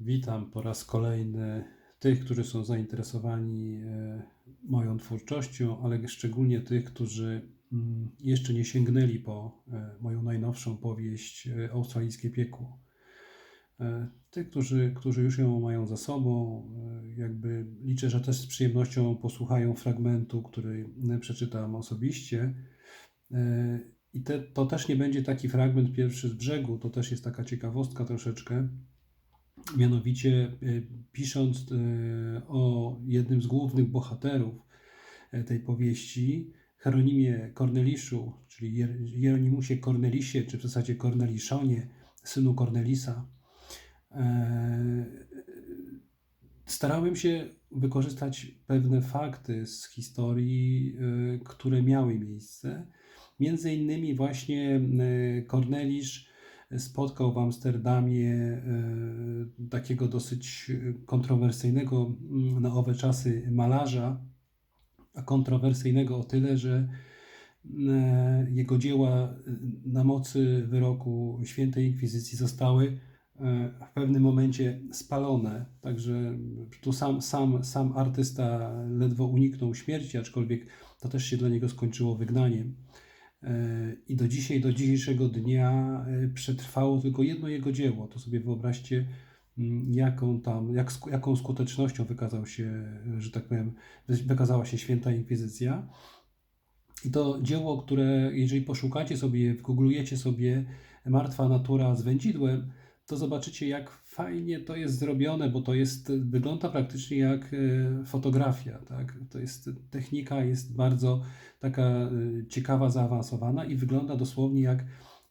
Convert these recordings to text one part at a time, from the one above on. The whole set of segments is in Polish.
Witam po raz kolejny tych, którzy są zainteresowani e, moją twórczością, ale szczególnie tych, którzy mm, jeszcze nie sięgnęli po e, moją najnowszą powieść e, Australijskie Piekło. Tych, którzy, którzy już ją mają za sobą, jakby liczę, że też z przyjemnością posłuchają fragmentu, który przeczytam osobiście. I te, to też nie będzie taki fragment pierwszy z brzegu, to też jest taka ciekawostka troszeczkę. Mianowicie e, pisząc e, o jednym z głównych bohaterów e, tej powieści, Hieronimie Korneliszu, czyli Jeronimusie Kornelisie, czy w zasadzie Korneliszonie, synu Kornelisa, starałem się wykorzystać pewne fakty z historii, które miały miejsce. Między innymi właśnie Kornelisz spotkał w Amsterdamie e, takiego dosyć kontrowersyjnego mm, na owe czasy malarza, a kontrowersyjnego o tyle, że e, jego dzieła na mocy wyroku świętej inkwizycji zostały e, w pewnym momencie spalone. Także tu sam, sam, sam artysta ledwo uniknął śmierci, aczkolwiek to też się dla niego skończyło wygnaniem. E, I do dzisiaj, do dzisiejszego dnia e, przetrwało tylko jedno jego dzieło. To sobie wyobraźcie, mm, jaką tam, jak, jaką skutecznością wykazał się, że tak powiem, wykazała się święta inkwizycja. I to dzieło, które jeżeli poszukacie sobie, wgooglujecie sobie Martwa natura z wędzidłem, to zobaczycie jak fajnie to jest zrobione, bo to jest, wygląda praktycznie jak e, fotografia, tak? To jest, technika jest bardzo taka e, ciekawa, zaawansowana i wygląda dosłownie jak,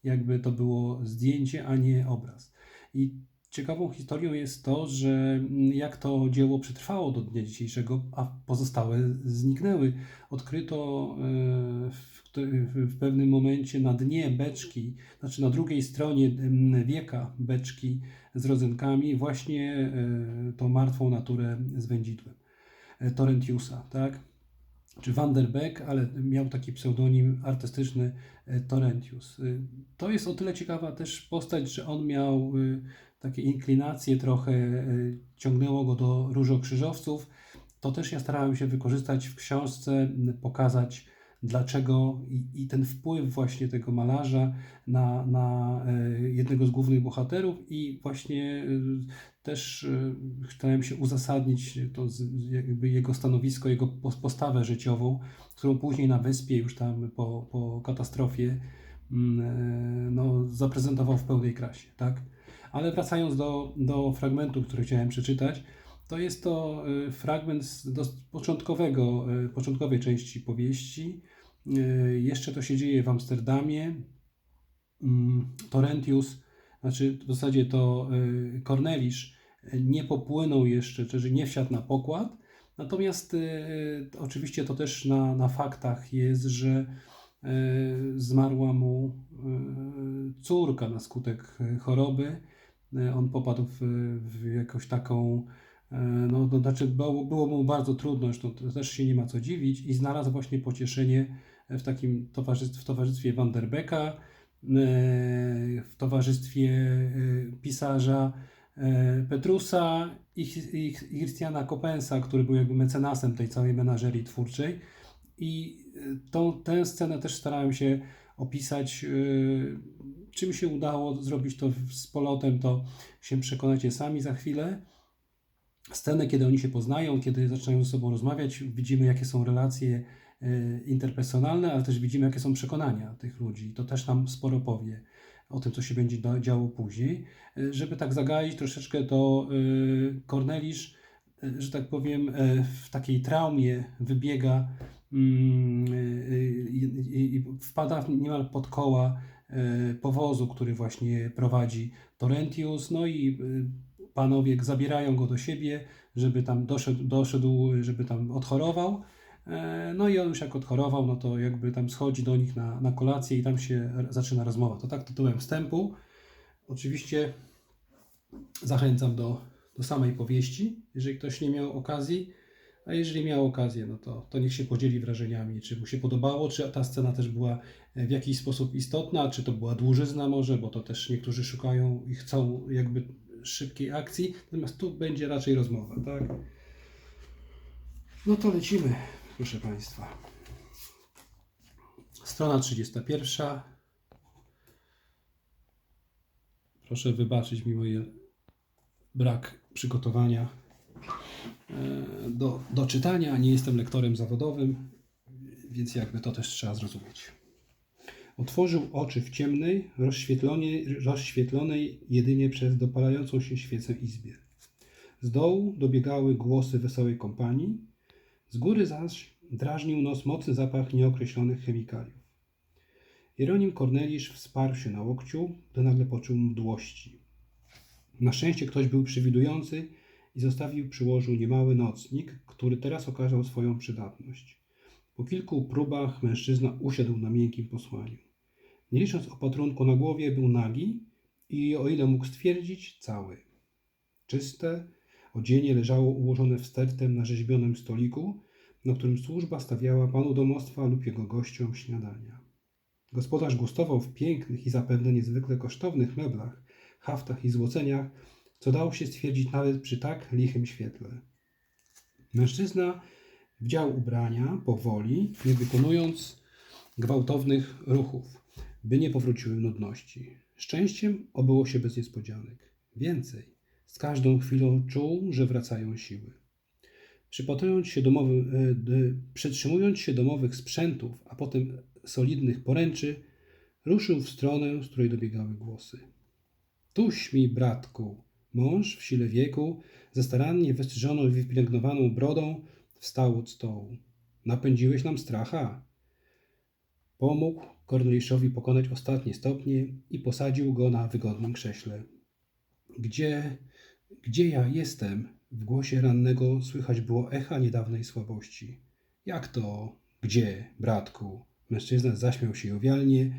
jakby to było zdjęcie, a nie obraz. I ciekawą historią jest to, że mm, jak to dzieło przetrwało do dnia dzisiejszego, a pozostałe zniknęły. Odkryto e, w, pewnym momencie na dnie beczki, znaczy na drugiej stronie em, wieka beczki z rodzynkami, właśnie e, tą martwą naturę z wędzidłem. e, Torrentiusa, tak? Czy Van der Beek, ale miał taki pseudonim artystyczny e, Torrentius. Y, To jest o tyle ciekawa też postać, że on miał y, takie inklinacje trochę, ciągnęło go do różokrzyżowców. To też ja starałem się wykorzystać w książce, pokazać dlaczego i, i ten wpływ właśnie tego malarza na, na e, jednego z głównych bohaterów i właśnie e, też e, starałem się uzasadnić to jakby jego stanowisko, jego pos- postawę życiową, którą później na wyspie już tam po, po katastrofie mm, no, zaprezentował w pełnej krasie, tak? Ale wracając do, do fragmentu, który chciałem przeczytać, to jest to fragment z początkowego, początkowej części powieści. E, Jeszcze to się dzieje w Amsterdamie. Mm, Torrentius, znaczy w zasadzie to Kornelisz e, nie popłynął jeszcze, czyli nie wsiadł na pokład. Natomiast e, oczywiście to też na, na faktach jest, że zmarła mu córka na skutek choroby. On popadł w, w jakąś taką, no to znaczy było, było mu bardzo trudno, zresztą też się nie ma co dziwić i znalazł właśnie pocieszenie w takim towarzystwie, w towarzystwie Van der Becka, e, w towarzystwie e, pisarza e, Petrusa i, Chris- i i Christiana Copensa, który był jakby mecenasem tej całej menażerii twórczej. I tę scenę też starałem się opisać. Czym się udało zrobić to z polotem, to się przekonacie sami za chwilę. Scenę, kiedy oni się poznają, kiedy zaczynają ze sobą rozmawiać, widzimy, jakie są relacje interpersonalne, ale też widzimy, jakie są przekonania tych ludzi. To też nam sporo powie o tym, co się będzie działo później. E, Żeby tak zagaić troszeczkę, to Kornelisz, e, że tak powiem, w takiej traumie wybiega mm, i, wpada niemal pod koła powozu, który właśnie prowadzi Torrentius, no i panowie zabierają go do siebie, żeby tam doszedł, doszedł żeby tam odchorował. E, No i on już jak odchorował, no to jakby tam schodzi do nich na, na kolację i tam się zaczyna rozmowa. To tak tytułem wstępu. Oczywiście zachęcam do, do samej powieści, jeżeli ktoś nie miał okazji. A jeżeli miał okazję, no to, to niech się podzieli wrażeniami, czy mu się podobało, czy ta scena też była e, w jakiś sposób istotna, czy to była dłużyzna może, bo to też niektórzy szukają i chcą jakby szybkiej akcji, natomiast tu będzie raczej rozmowa, tak? No to lecimy, proszę Państwa. Strona 31. Proszę wybaczyć mi moje brak przygotowania e, do, do czytania. Nie jestem lektorem zawodowym, więc jakby to też trzeba zrozumieć. Otworzył oczy w ciemnej, rozświetlonej, rozświetlonej jedynie przez dopalającą się świecę izbie. Z dołu dobiegały głosy wesołej kompanii, z góry zaś drażnił nos mocny zapach nieokreślonych chemikaliów. Jeronim Kornelisz wsparł się na łokciu, gdy nagle poczuł mdłości. Na szczęście ktoś był przewidujący i zostawił przy łożu niemały nocnik, który teraz okazał swoją przydatność. Po kilku próbach mężczyzna usiadł na miękkim posłaniu. Nie licząc opatrunku na głowie, był nagi i, o ile mógł stwierdzić, cały. Czyste odzienie leżało ułożone wstertem na rzeźbionym stoliku, na którym służba stawiała panu domostwa lub jego gościom śniadania. Gospodarz gustował w pięknych i zapewne niezwykle kosztownych meblach, haftach i złoceniach, co dało się stwierdzić nawet przy tak lichym świetle. Mężczyzna wdział ubrania powoli, nie wykonując gwałtownych ruchów, by nie powróciły nudności. Szczęściem obyło się bez niespodzianek. Więcej, z każdą chwilą czuł, że wracają siły. Się domowy, e, przytrzymując się domowych sprzętów, a potem solidnych poręczy, ruszył w stronę, z której dobiegały głosy. Tuś mi, bratku, mąż w sile wieku, ze starannie wystrzyżoną i wypielęgnowaną brodą, wstał od stołu. Napędziłeś nam stracha. Pomógł Korneliszowi pokonać ostatnie stopnie i posadził go na wygodnym krześle. Gdzie, gdzie ja jestem? W głosie rannego słychać było echa niedawnej słabości. Jak to? Gdzie, bratku? Mężczyzna zaśmiał się jowialnie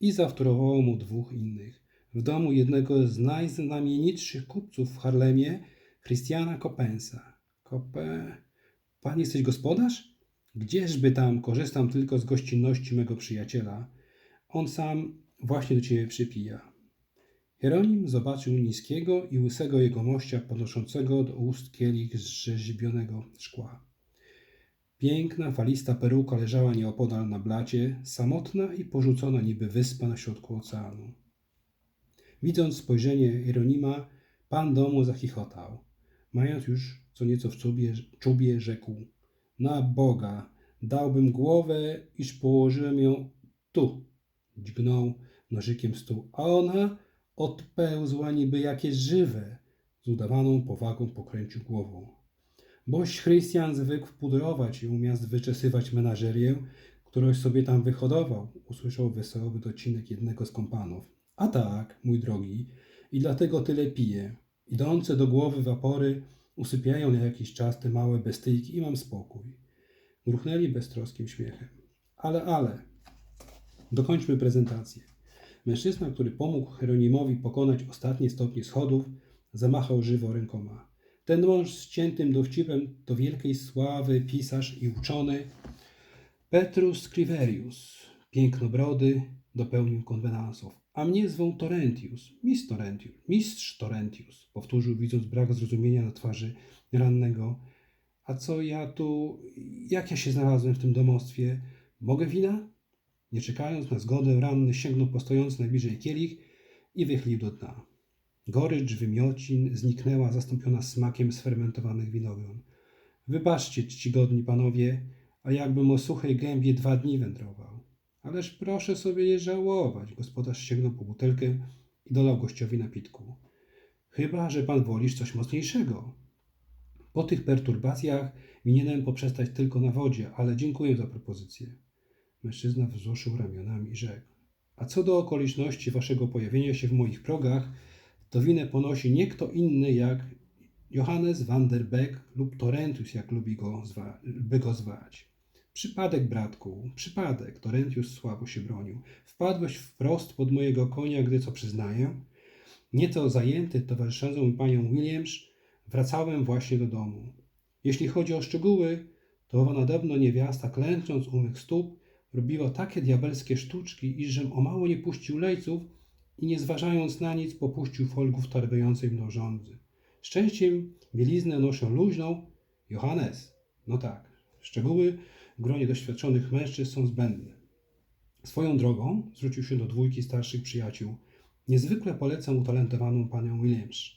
i zawtórowało mu dwóch innych. W domu jednego z najznamienitszych kupców w Harlemie, Christiana Copensa. Cope... Pan jesteś gospodarz? Gdzieżby tam, korzystam tylko z gościnności mego przyjaciela. On sam właśnie do ciebie przypija. Hieronim zobaczył niskiego i łysego jegomościa podnoszącego do ust kielich z rzeźbionego szkła. Piękna, falista peruka leżała nieopodal na blacie, samotna i porzucona niby wyspa na środku oceanu. Widząc spojrzenie Hieronima, pan domu zachichotał. Mając już co nieco w czubie, czubie rzekł: Na Boga, dałbym głowę, iż położyłem ją tu. Dźgnął nożykiem stół, a ona odpełzła niby jakieś żywe. Z udawaną powagą pokręcił głową. Boś Chrystian zwykł pudrować ją, miast wyczesywać menażerię, którąś sobie tam wyhodował, usłyszał wesoły docinek jednego z kompanów. A tak, mój drogi, i dlatego tyle pije. Idące do głowy wapory usypiają na jakiś czas te małe bestyjki i mam spokój. Gruchnęli beztroskim śmiechem. Ale, ale, dokończmy prezentację. Mężczyzna, który pomógł Hieronimowi pokonać ostatnie stopnie schodów, zamachał żywo rękoma. Ten mąż z ciętym dowcipem do wielkiej sławy pisarz i uczony Petrus Scriverius, pięknobrody, dopełnił konwenansów. A mnie zwą Torrentius, mistrz Torrentius, mistrz Torrentius, powtórzył widząc brak zrozumienia na twarzy rannego. A co ja tu, jak ja się znalazłem w tym domostwie? Mogę wina? Nie czekając na zgodę, ranny sięgnął po stojący najbliżej kielich i wychylił do dna. Gorycz wymiocin zniknęła, zastąpiona smakiem sfermentowanych winogron. Wybaczcie, czcigodni panowie, a jakbym o suchej gębie dwa dni wędrował. Ależ proszę sobie nie żałować. Gospodarz sięgnął po butelkę i dolał gościowi napitku. Chyba, że pan wolisz coś mocniejszego. Po tych perturbacjach winienem poprzestać tylko na wodzie, ale dziękuję za propozycję. Mężczyzna wzruszył ramionami i rzekł. A co do okoliczności waszego pojawienia się w moich progach, to winę ponosi nie kto inny jak Johannes van der Beek lub Torrentius, jak lubi go zwa, by go zwać. Przypadek, bratku, przypadek. Torrentius słabo się bronił. Wpadłeś wprost pod mojego konia, gdy, co przyznaję, nieco zajęty towarzyszącą panią Williams, wracałem właśnie do domu. Jeśli chodzi o szczegóły, to owa nadewno niewiasta, klęcząc u mych stóp, robiła takie diabelskie sztuczki, iżem o mało nie puścił lejców i nie zważając na nic popuścił folgów targającej mną rządzy. Szczęściem bieliznę noszę luźną. Johannes, no tak, szczegóły w gronie doświadczonych mężczyzn są zbędne. Swoją drogą zwrócił się do dwójki starszych przyjaciół. Niezwykle polecam utalentowaną panią Williams.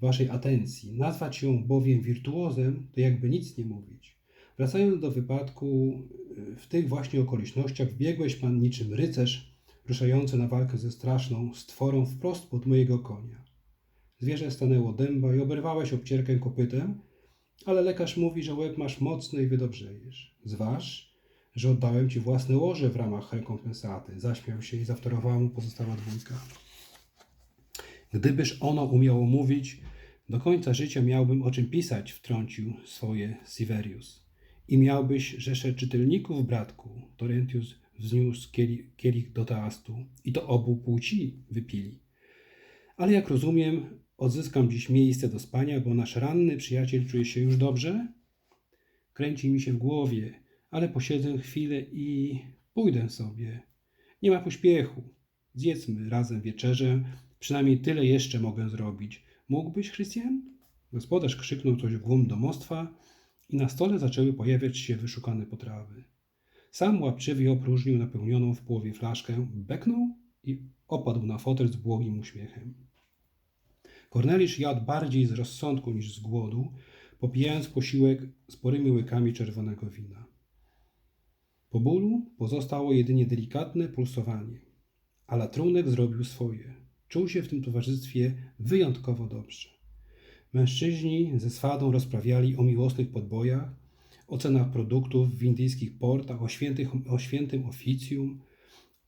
Waszej atencji. Nazwać ją bowiem wirtuozem, to jakby nic nie mówić. Wracając do wypadku, w tych właśnie okolicznościach wbiegłeś pan niczym rycerz ruszający na walkę ze straszną stworą wprost pod mojego konia. Zwierzę stanęło dęba i oberwałeś obcierkę kopytem, ale lekarz mówi, że łeb masz mocny i wydobrzejesz. Zważ, że oddałem ci własne łoże w ramach rekompensaty. Zaśmiał się i zawtorowała mu pozostała dwójka. Gdybyż ono umiało mówić, do końca życia miałbym o czym pisać, wtrącił swoje Siverius. I miałbyś rzeszę czytelników, bratku. Torentius wzniósł kieli- kielich do toastu. I to obu płci wypili. Ale jak rozumiem, odzyskam dziś miejsce do spania, bo nasz ranny przyjaciel czuje się już dobrze? Kręci mi się w głowie, ale posiedzę chwilę i pójdę sobie. Nie ma pośpiechu. Zjedzmy razem wieczerzę. Przynajmniej tyle jeszcze mogę zrobić. Mógłbyś, Chrystian? Gospodarz krzyknął coś w głąb domostwa i na stole zaczęły pojawiać się wyszukane potrawy. Sam łapczywie opróżnił napełnioną w połowie flaszkę, beknął i opadł na fotel z błogim uśmiechem. Kornelisz jadł bardziej z rozsądku niż z głodu, popijając posiłek sporymi łykami czerwonego wina. Po bólu pozostało jedynie delikatne pulsowanie, a latrunek zrobił swoje. Czuł się w tym towarzystwie wyjątkowo dobrze. Mężczyźni ze swadą rozprawiali o miłosnych podbojach, o cenach produktów w indyjskich portach, o, świętych, o świętym oficjum,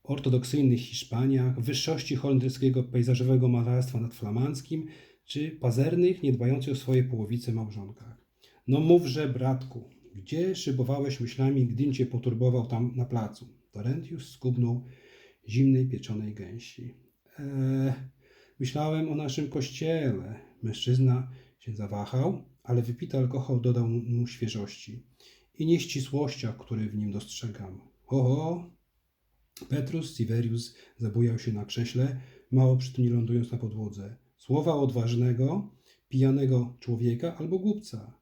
ortodoksyjnych Hiszpaniach, wyższości holenderskiego pejzażowego malarstwa nad flamandzkim, czy pazernych, niedbających o swoje połowice małżonkach. No mówże, bratku, gdzie szybowałeś myślami, gdym cię poturbował tam na placu? Torentius skubnął zimnej pieczonej gęsi. Eee, myślałem o naszym kościele. Mężczyzna się zawahał, ale wypity alkohol dodał mu świeżości i nieścisłościach, które w nim dostrzegam. Oho! Petrus Siverius zabujał się na krześle, mało przy tym nie lądując na podłodze. Słowa odważnego, pijanego człowieka albo głupca.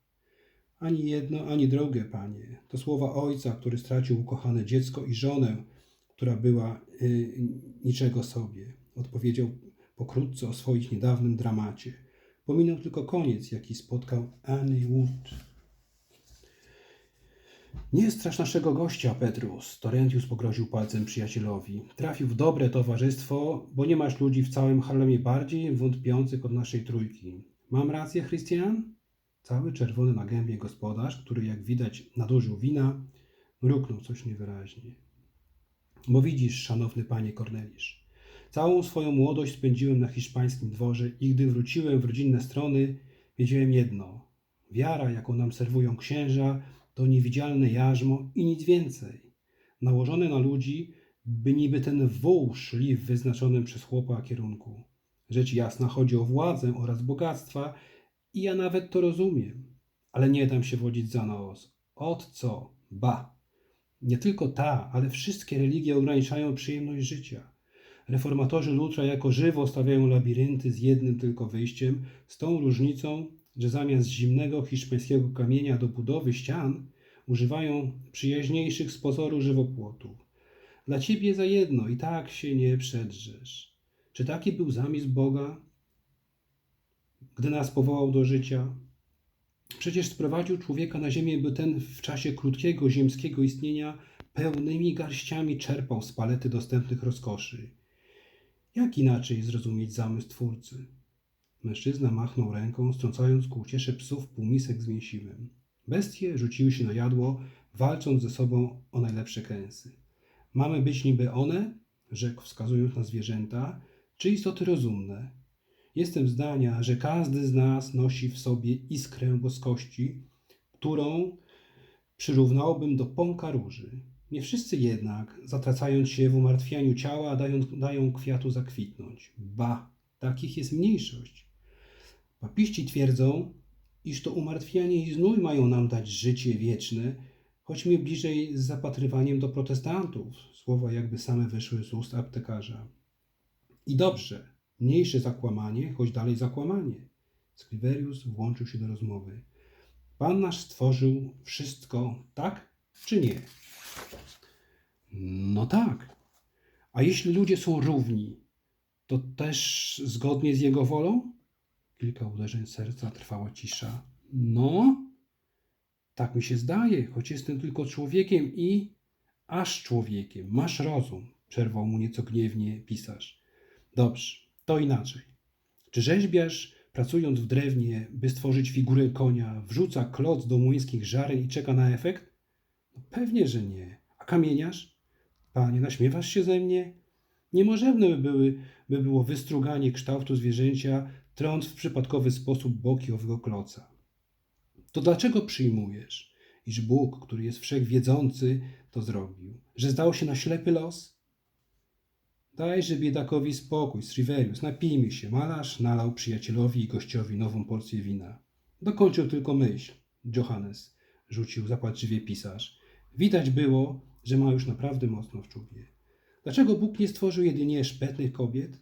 Ani jedno, ani drugie, panie. To słowa ojca, który stracił ukochane dziecko i żonę, która była y, niczego sobie. Odpowiedział pokrótce o swoich niedawnym dramacie. Pominął tylko koniec, jaki spotkał Annie Wood. Nie strasz naszego gościa, Petrus. Torentius pogroził palcem przyjacielowi. Trafił w dobre towarzystwo, bo nie masz ludzi w całym Harlemie bardziej wątpiących od naszej trójki. Mam rację, Chrystian? Cały czerwony na gębie gospodarz, który jak widać nadużył wina, mruknął coś niewyraźnie. Bo widzisz, szanowny panie Kornelisz, całą swoją młodość spędziłem na hiszpańskim dworze i gdy wróciłem w rodzinne strony, wiedziałem jedno. Wiara, jaką nam serwują księża, to niewidzialne jarzmo i nic więcej. Nałożone na ludzi, by niby ten wół szli w wyznaczonym przez chłopa kierunku. Rzecz jasna chodzi o władzę oraz bogactwa i ja nawet to rozumiem. Ale nie dam się wodzić za nos. Od co? Ba! Nie tylko ta, ale wszystkie religie ograniczają przyjemność życia. Reformatorzy Lutra jako żywo stawiają labirynty z jednym tylko wyjściem, z tą różnicą, że zamiast zimnego hiszpańskiego kamienia do budowy ścian używają przyjaźniejszych z pozoru żywopłotów. Dla ciebie za jedno i tak się nie przedrzesz. Czy taki był zamysł Boga, gdy nas powołał do życia? Przecież sprowadził człowieka na ziemię, by ten w czasie krótkiego ziemskiego istnienia pełnymi garściami czerpał z palety dostępnych rozkoszy. Jak inaczej zrozumieć zamysł Twórcy? Mężczyzna machnął ręką, strącając ku uciesze psów półmisek z mięsiwem. Bestie rzuciły się na jadło, walcząc ze sobą o najlepsze kęsy. Mamy być niby one, rzekł wskazując na zwierzęta, czy istoty rozumne. Jestem zdania, że każdy z nas nosi w sobie iskrę boskości, którą przyrównałbym do pąka róży. Nie wszyscy jednak, zatracając się w umartwianiu ciała, dają, dają kwiatu zakwitnąć. Ba, takich jest mniejszość. Papiści twierdzą, iż to umartwianie i znój mają nam dać życie wieczne, chodźmy bliżej z zapatrywaniem do protestantów. Słowa jakby same wyszły z ust aptekarza. I dobrze, mniejsze zakłamanie, choć dalej zakłamanie. Scriverius włączył się do rozmowy. Pan nasz stworzył wszystko, tak czy nie? No tak. A jeśli ludzie są równi, to też zgodnie z jego wolą? Kilka uderzeń serca, trwała cisza. No, tak mi się zdaje, choć jestem tylko człowiekiem i aż człowiekiem. Masz rozum, przerwał mu nieco gniewnie pisarz. Dobrze, to inaczej. Czy rzeźbiarz, pracując w drewnie, by stworzyć figurę konia, wrzuca kloc do młyńskich żaren i czeka na efekt? No pewnie, że nie. A kamieniarz? Panie, naśmiewasz się ze mnie? Niemożebne by, były, by było wystruganie kształtu zwierzęcia, trąc w przypadkowy sposób boki owego kloca. To dlaczego przyjmujesz, iż Bóg, który jest wszechwiedzący, to zrobił? Że zdał się na ślepy los? Dajże biedakowi spokój, Sriverius, napijmy się. Malarz nalał przyjacielowi i gościowi nową porcję wina. Dokończył tylko myśl. Johannes, rzucił zapalczywie pisarz. Widać było, że ma już naprawdę mocno w czubie. Dlaczego Bóg nie stworzył jedynie szpetnych kobiet?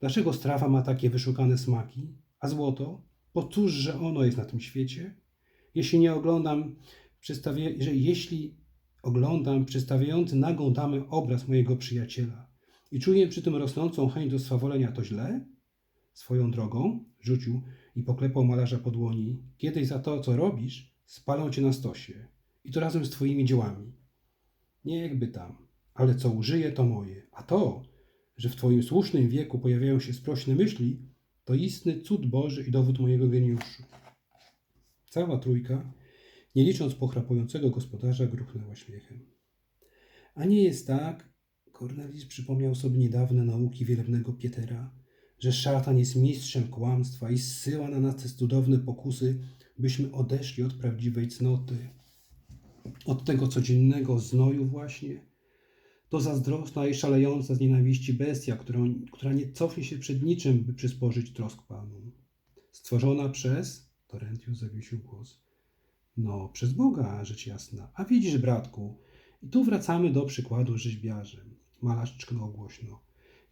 Dlaczego strawa ma takie wyszukane smaki? A złoto? Po cóż, że ono jest na tym świecie? Jeśli nie oglądam, że jeśli oglądam przedstawiający nagą damę obraz mojego przyjaciela i czuję przy tym rosnącą chęć do swawolenia, to źle? Swoją drogą, rzucił i poklepał malarza po dłoni, kiedyś za to, co robisz, spalą cię na stosie i to razem z twoimi dziełami. Niechby tam, ale co użyję, to moje. A to, że w twoim słusznym wieku pojawiają się sprośne myśli, to istny cud Boży i dowód mojego geniuszu. Cała trójka, nie licząc pochrapującego gospodarza, gruchnęła śmiechem. A nie jest tak, Cornelis przypomniał sobie niedawne nauki wielebnego Pietera, że szatan jest mistrzem kłamstwa i zsyła na nas te cudowne pokusy, byśmy odeszli od prawdziwej cnoty, od tego codziennego znoju właśnie. To zazdrosna i szalejąca z nienawiści bestia, którą, która nie cofnie się przed niczym, by przysporzyć trosk Panu. Stworzona przez... Torentius zawiesił głos. No, przez Boga, rzecz jasna. A widzisz, bratku, i tu wracamy do przykładu rzeźbiarzy. Malarz czknął głośno.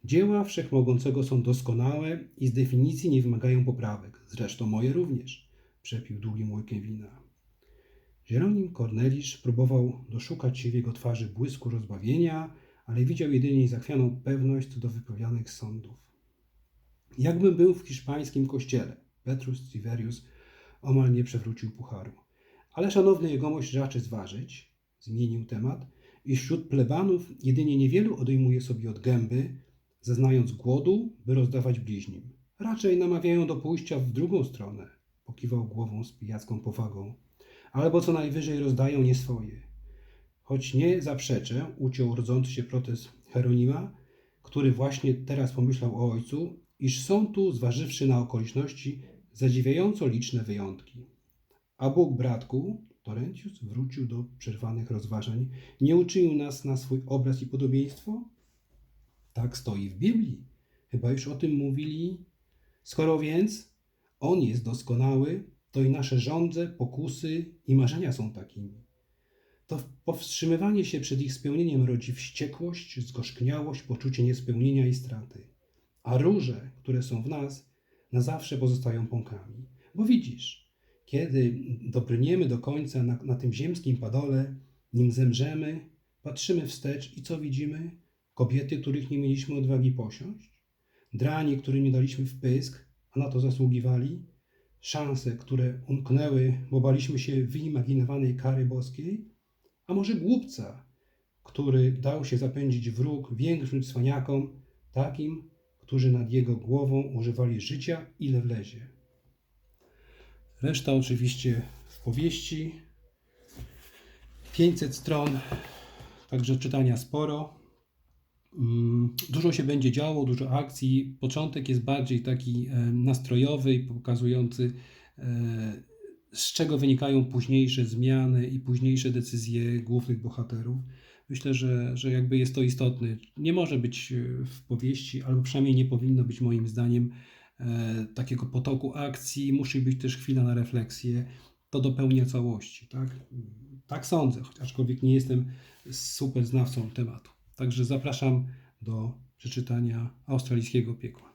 Dzieła Wszechmogącego są doskonałe i z definicji nie wymagają poprawek. Zresztą moje również. Przepił długim łykiem wina. Jeronim Kornelisz próbował doszukać się w jego twarzy błysku rozbawienia, ale widział jedynie zachwianą pewność co do wypowiadanych sądów. Jakbym był w hiszpańskim kościele, Petrus Civerius omal nie przewrócił pucharu. Ale szanowny jegomość raczy zważyć, zmienił temat, iż wśród plebanów jedynie niewielu odejmuje sobie od gęby, zeznając głodu, by rozdawać bliźnim. Raczej namawiają do pójścia w drugą stronę, pokiwał głową z pijacką powagą, albo co najwyżej rozdają nie swoje. Choć nie zaprzeczę, uciął rodzący się protest Heronima, który właśnie teraz pomyślał o ojcu, iż są tu, zważywszy na okoliczności, zadziwiająco liczne wyjątki. A Bóg, bratku, Torentius wrócił do przerwanych rozważań, nie uczynił nas na swój obraz i podobieństwo? Tak stoi w Biblii. Chyba już o tym mówili. Skoro więc On jest doskonały, to i nasze żądze, pokusy i marzenia są takimi. To powstrzymywanie się przed ich spełnieniem rodzi wściekłość, zgorzkniałość, poczucie niespełnienia i straty. A róże, które są w nas, na zawsze pozostają pąkami. Bo widzisz, kiedy dobrniemy do końca na, na tym ziemskim padole, nim zemrzemy, patrzymy wstecz i co widzimy? Kobiety, których nie mieliśmy odwagi posiąść, dranie, którym daliśmy w pysk, a na to zasługiwali, szanse, które umknęły, bo baliśmy się wyimaginowanej kary boskiej, a może głupca, który dał się zapędzić wróg większym cwaniakom, takim, którzy nad jego głową używali życia ile wlezie. Reszta oczywiście w powieści. 500 stron, także czytania sporo. Mm, Dużo się będzie działo, dużo akcji. Początek jest bardziej taki e, nastrojowy i pokazujący, e, z czego wynikają późniejsze zmiany i późniejsze decyzje głównych bohaterów. Myślę, że, że jakby jest to istotne. Nie może być e, w powieści, albo przynajmniej nie powinno być moim zdaniem takiego potoku akcji. Musi być też chwila na refleksję. To dopełnia całości. Tak, tak sądzę, aczkolwiek nie jestem super znawcą tematu. Także zapraszam do przeczytania australijskiego piekła.